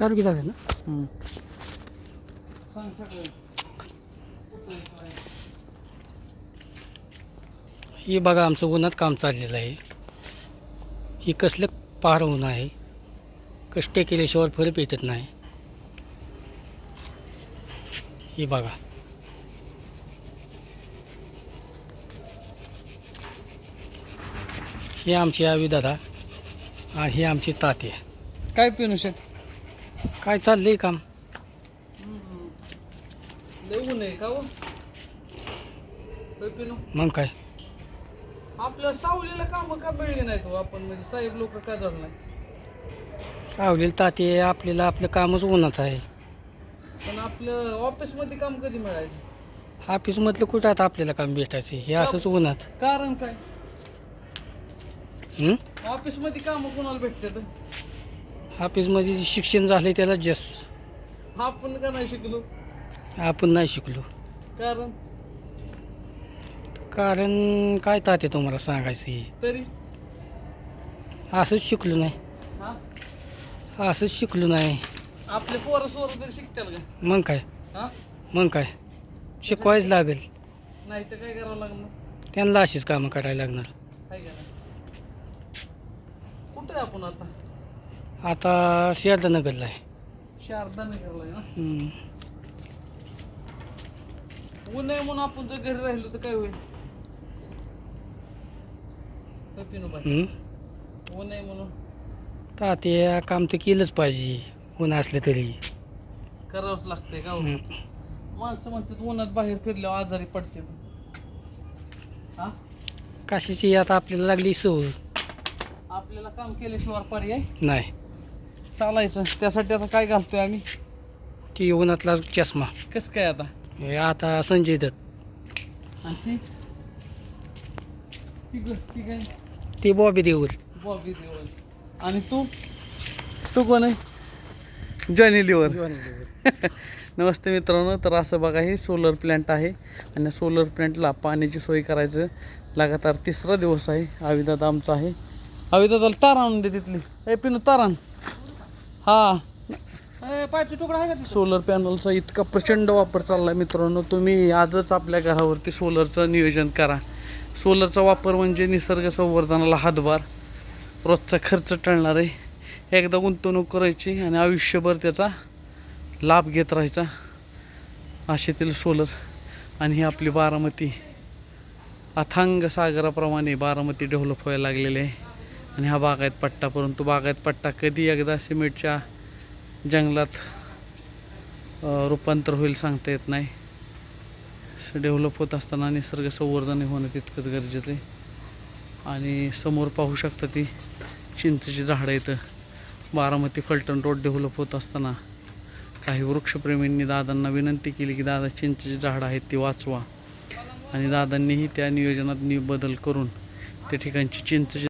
चालू की झालं ना. ही बघा आमचं उन्हात काम चाललेलं आहे. ही कसलं पार ऊन आहे. कष्ट केल्याशिवाय फळ भेटत नाही. ही बघा. ही आमची आवी दादा आणि ही आमची तात्या. काय पिनू शेट काय चाललंय काम? आहे का हो? मग काय? आपल्या सावलीला काम का मिळली नाही तो आपण? म्हणजे साहेब लोक का जड नाही? सावलील ताते आपल्याला आपलं कामच उन्हात आहे. पण आपलं ऑफिसमध्ये काम कधी मिळायचं? ऑफिसमधलं कुठं आता आपल्याला काम भेटायचं? हे असंच उन्हात कारण काय? हं? ऑफिसमध्ये काम कोणाला भेटतात? ऑफिसमध्ये शिक्षण झालं त्याला जस. आपण का नाही शिकलो? आपण नाही शिकलो. कारण? कारण काय ताते तुम्हाला सांगायचं हे तरी? असंच शिकलो नाही. हा? असंच शिकलो नाही. आपले पोरं सोरं तरी शिकतील का? मग काय? हा? मग काय? शिकवायच लागेल. नाही तर काय करावं लागणार? त्यांना अशीच कामं करायला लागणार. काय करा कुठे आपण आता? आता शारदानगरला आहे. शारदा नगरला आहे ना? हं. ऊन आहे म्हणून आपण जर घरी राहिलो तर काय होईल? ऊन आहे म्हणून ताते काम तर केलंच पाहिजे ऊन असलं तरी. करावंच लागतंय का हो? हं. माणसं म्हणतात उन्हात बाहेर फिरल्यावर आजारी पडते. हा? कशाची आता आपल्याला लागली सवय आपल्याला काम केल्याशिवाय पर्याय? नाही. चालायचं. त्यासाठी आता काय घालतोय आम्ही? ती उन्हातला चष्मा. कसं काय आता? हे आता संजय दत्त. आणि ती? ती ग- ती काय? ती बॉबी देऊल बॉबी देवल आणि तू? तू कोण आहे? जॉनी लिव्हर नमस्ते मित्रांनो तर असं बघा हे सोलर प्लॅन्ट आहे. आणि सोलर प्लॅन्टला पाण्याची सोय करायचं. लगातार तिसरा दिवस आहे. आविदादा आमचा आहे. आविदादाला तार आणून दे तिथली. ए पिनू तार आण हा. पाईपचा तुकडा आहे का सोलर पॅनलचा इतका प्रचंड वापर चालला आहे मित्रांनो. तुम्ही आजच आपल्या घरावरती सोलरचं नियोजन करा. सोलरचा वापर म्हणजे निसर्ग संवर्धनाला हातभार. रोजचा खर्च टळणार आहे. एकदा गुंतवणूक करायची आणि आयुष्यभर त्याचा लाभ घेत राहायचा. आशेतील सोलर आणि ही आपली बारामती. अथांग सागराप्रमाणे बारामती डेव्हलप व्हायला लागलेली आहे. आणि हा बागायत पट्टा परंतु बागायत पट्टा कधी एकदा सिमेंटच्या जंगलात रूपांतर होईल सांगता येत नाही. डेव्हलप होत असताना निसर्ग संवर्धन होणं तितकंच गरजेचं आहे. आणि समोर पाहू शकता ती चिंचेची झाडं इथं बारामती फलटण रोड डेव्हलप होत असताना काही वृक्षप्रेमींनी दादांना विनंती केली की दादा चिंचेची झाडं आहेत ती वाचवा. आणि दादांनीही त्या नियोजनात नि बदल करून त्या ठिकाणची चिंचेची